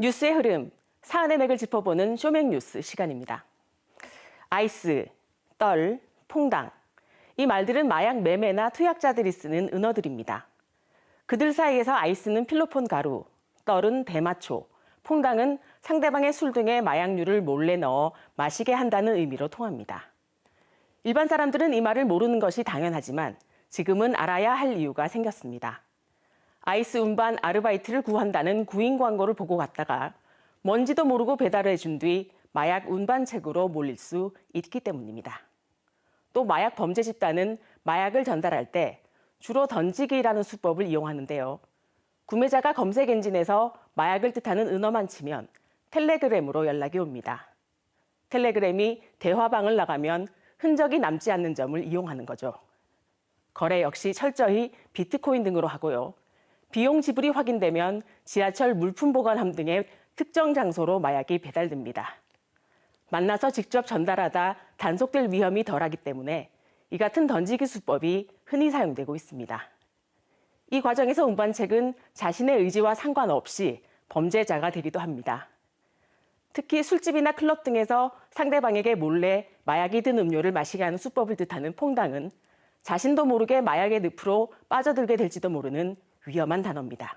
뉴스의 흐름, 사안의 맥을 짚어보는 쇼맥 뉴스 시간입니다. 아이스, 떨, 퐁당. 이 말들은 마약 매매나 투약자들이 쓰는 은어들입니다. 그들 사이에서 아이스는 필로폰 가루, 떨은 대마초, 퐁당은 상대방의 술 등에 마약류를 몰래 넣어 마시게 한다는 의미로 통합니다. 일반 사람들은 이 말을 모르는 것이 당연하지만 지금은 알아야 할 이유가 생겼습니다. 아이스 운반 아르바이트를 구한다는 구인 광고를 보고 갔다가 뭔지도 모르고 배달해 준 뒤 마약 운반책으로 몰릴 수 있기 때문입니다. 또 마약 범죄 집단은 마약을 전달할 때 주로 던지기라는 수법을 이용하는데요. 구매자가 검색 엔진에서 마약을 뜻하는 은어만 치면 텔레그램으로 연락이 옵니다. 텔레그램이 대화방을 나가면 흔적이 남지 않는 점을 이용하는 거죠. 거래 역시 철저히 비트코인 등으로 하고요. 비용 지불이 확인되면 지하철 물품 보관함 등의 특정 장소로 마약이 배달됩니다. 만나서 직접 전달하다 단속될 위험이 덜하기 때문에 이 같은 던지기 수법이 흔히 사용되고 있습니다. 이 과정에서 운반책은 자신의 의지와 상관없이 범죄자가 되기도 합니다. 특히 술집이나 클럽 등에서 상대방에게 몰래 마약이 든 음료를 마시게 하는 수법을 뜻하는 퐁당은 자신도 모르게 마약의 늪으로 빠져들게 될지도 모르는 위험한 단어입니다.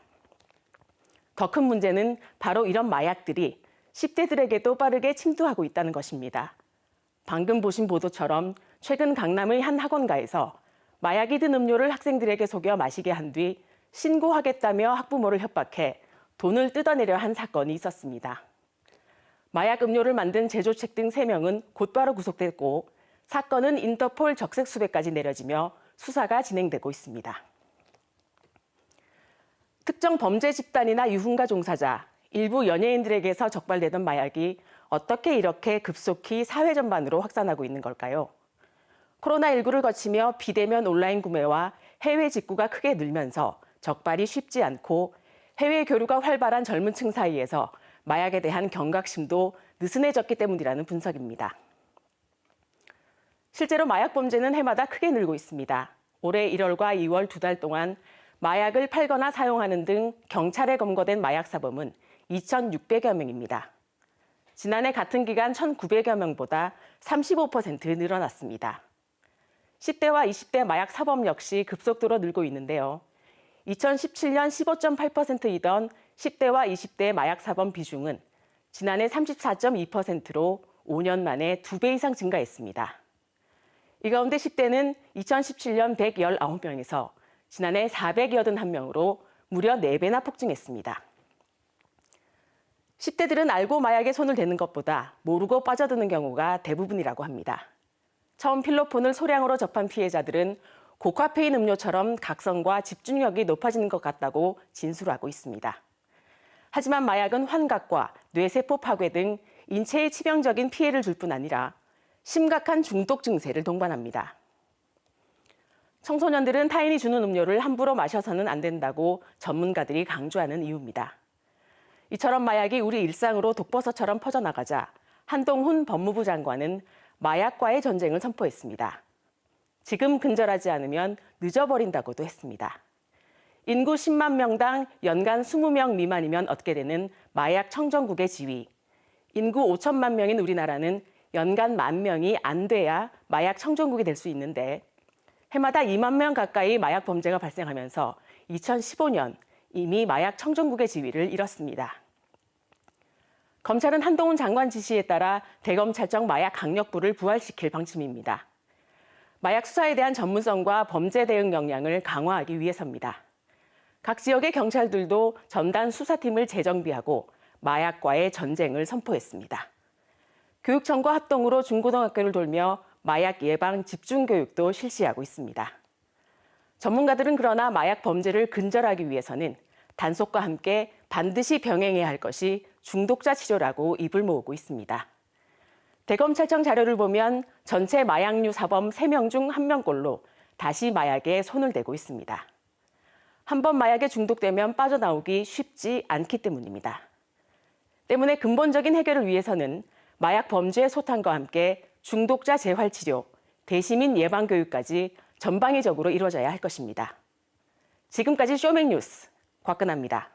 더 큰 문제는 바로 이런 마약들이 10대들에게도 빠르게 침투하고 있다는 것입니다. 방금 보신 보도처럼 최근 강남의 한 학원가에서 마약이 든 음료를 학생들에게 속여 마시게 한 뒤 신고하겠다며 학부모를 협박해 돈을 뜯어내려 한 사건이 있었습니다. 마약 음료를 만든 제조책 등 3명은 곧바로 구속됐고 사건은 인터폴 적색 수배까지 내려지며 수사가 진행되고 있습니다. 특정 범죄 집단이나 유흥가 종사자, 일부 연예인들에게서 적발되던 마약이 어떻게 이렇게 급속히 사회 전반으로 확산하고 있는 걸까요? 코로나19를 거치며 비대면 온라인 구매와 해외 직구가 크게 늘면서 적발이 쉽지 않고 해외 교류가 활발한 젊은 층 사이에서 마약에 대한 경각심도 느슨해졌기 때문이라는 분석입니다. 실제로 마약 범죄는 해마다 크게 늘고 있습니다. 올해 1월과 2월 두 달 동안 마약을 팔거나 사용하는 등 경찰에 검거된 마약 사범은 2,600여 명입니다. 지난해 같은 기간 1,900여 명보다 35% 늘어났습니다. 10대와 20대 마약 사범 역시 급속도로 늘고 있는데요. 2017년 15.8%이던 10대와 20대 마약 사범 비중은 지난해 34.2%로 5년 만에 2배 이상 증가했습니다. 이 가운데 10대는 2017년 119명에서 지난해 481명으로 무려 4배나 폭증했습니다. 10대들은 알고 마약에 손을 대는 것보다 모르고 빠져드는 경우가 대부분이라고 합니다. 처음 필로폰을 소량으로 접한 피해자들은 고카페인 음료처럼 각성과 집중력이 높아지는 것 같다고 진술하고 있습니다. 하지만 마약은 환각과 뇌세포 파괴 등 인체에 치명적인 피해를 줄 뿐 아니라 심각한 중독 증세를 동반합니다. 청소년들은 타인이 주는 음료를 함부로 마셔서는 안 된다고 전문가들이 강조하는 이유입니다. 이처럼 마약이 우리 일상으로 독버섯처럼 퍼져나가자 한동훈 법무부 장관은 마약과의 전쟁을 선포했습니다. 지금 근절하지 않으면 늦어버린다고도 했습니다. 인구 10만 명당 연간 20명 미만이면 얻게 되는 마약 청정국의 지위. 인구 5천만 명인 우리나라는 연간 만 명이 안 돼야 마약 청정국이 될 수 있는데 해마다 2만 명 가까이 마약 범죄가 발생하면서 2015년 이미 마약 청정국의 지위를 잃었습니다. 검찰은 한동훈 장관 지시에 따라 대검찰청 마약 강력부를 부활시킬 방침입니다. 마약 수사에 대한 전문성과 범죄 대응 역량을 강화하기 위해서입니다. 각 지역의 경찰들도 전단 수사팀을 재정비하고 마약과의 전쟁을 선포했습니다. 교육청과 합동으로 중고등학교를 돌며 마약 예방 집중 교육도 실시하고 있습니다. 전문가들은 그러나 마약 범죄를 근절하기 위해서는 단속과 함께 반드시 병행해야 할 것이 중독자 치료라고 입을 모으고 있습니다. 대검찰청 자료를 보면 전체 마약류 사범 3명 중 1명꼴로 다시 마약에 손을 대고 있습니다. 한 번 마약에 중독되면 빠져나오기 쉽지 않기 때문입니다. 때문에 근본적인 해결을 위해서는 마약 범죄 소탕과 함께 중독자 재활 치료, 대시민 예방 교육까지 전방위적으로 이루어져야 할 것입니다. 지금까지 쇼맥 뉴스 곽근아입니다.